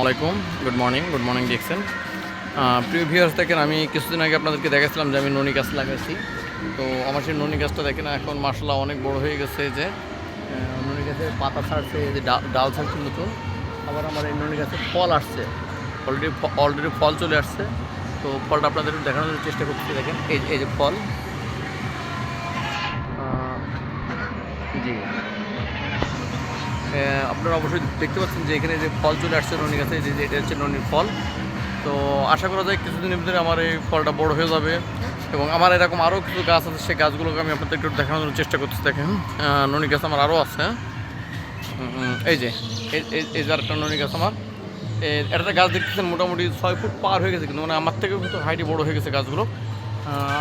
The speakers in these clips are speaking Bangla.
আসসালামাইকুম গুড মর্নিং গুড মর্নিং দেখছেন প্রিয় ভিউয়ার্স দেখেন, আমি কিছুদিন আগে আপনাদেরকে দেখাচ্ছিলাম যে আমি ননি গাছ লাগাইছি। তো আমার সেই ননি গাছটা দেখেন, এখন মাসাল্লাহ অনেক বড় হয়ে গেছে যে ননি গাছের পাতা ছাড়ছে যে ডাল ছাড়ছে নতুন। আবার আমার এই ননি গাছে ফল আসছে। অলরেডি অলরেডি ফল চলে আসছে। তো ফলটা আপনাদের দেখানোর চেষ্টা করছি দেখেন, এই যে ফল। জি। আপনারা অবশ্যই দেখতে পাচ্ছেন যে এখানে যে ফল চলে আসছে ননি গাছে যে এটা হচ্ছে ননির ফল। তো আশা করা যায় কিছুদিনের ভিতরে আমার এই ফলটা বড় হয়ে যাবে এবং আমার এরকম আরও কিছু গাছ আছে, সেই গাছগুলোকে আমি আপনাদের একটু দেখানোর চেষ্টা করতেছি, দেখেন। ননি গাছ আমার আরও আছে। এই যে, এই- যে একটা ননি গাছ আমার। একটা গাছ দেখতেছেন, মোটামুটি ছয় ফুট পার হয়ে গেছে, কিন্তু মানে আমার থেকেও কিন্তু হাইটে বড় হয়ে গেছে গাছগুলো।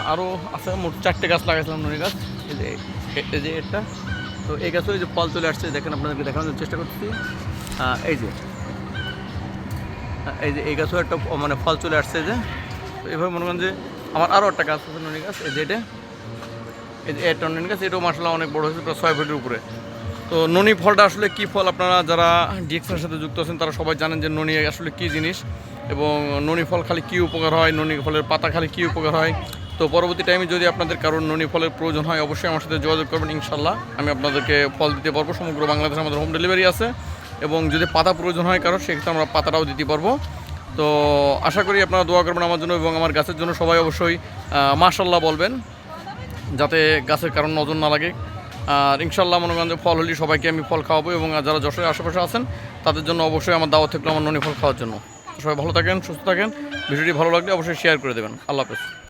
আরও আছে, মোট চারটে গাছ লাগাইছিলাম ননি গাছ। এই যে এই যে এটা তো এই গাছও এই যে ফল চলে আসছে, দেখেন আপনাদেরকে দেখানোর চেষ্টা করছি এই যে এই যে এই গাছও একটা মানে ফল চলে আসছে যে। তো এভাবে মনে করেন যে আমার আরও একটা গাছ আছে ননি গাছ, এই যে এটা। এই যে একটা ননি গাছ, এটাও মাসাল্লাহ অনেক বড় হয়েছে, প্রায় ছয় ফুটের উপরে। তো ননি ফলটা আসলে কি ফল? আপনারা যারা ডিএক্সের সাথে যুক্ত আছেন, তারা সবাই জানেন যে ননি আসলে কি জিনিস। এবং ননি ফল খালি কী উপকার হয়? ননি ফলের পাতা খালি কী উপকার হয়? তো পরবর্তী টাইমে যদি আপনাদের কারোর ননি ফলের প্রয়োজন হয়, অবশ্যই আমার সাথে যোগাযোগ করবেন, ইনশাল্লাহ। আমি আপনাদেরকে ফল দিতে পারব। সমগ্র বাংলাদেশে আমাদের হোম ডেলিভারি আছে। এবং যদি পাতা প্রয়োজন হয় কারও সেক্ষেত্রে আমরা পাতাটাও দিতে পারব। তো আশা করি আপনারা দোয়া করবেন আমার জন্য এবং আমার গাছের জন্য সবাই অবশ্যই মাশাল্লাহ বলবেন, যাতে গাছের কারণ নজর না লাগে। আর ইনশাল্লাহ মনে যে ফল হলে সবাইকে আমি ফল খাওয়াবো এবং যারা যশোরের আশেপাশে আছেন, তাদের জন্য অবশ্যই আমার দাওয়াত থাকল আমার ননি ফল খাওয়ার জন্য। সবাই ভালো থাকেন, সুস্থ থাকেন। ভিডিওটি ভালো লাগলে অবশ্যই শেয়ার করে দেবেন। আল্লাহ হাফেজ।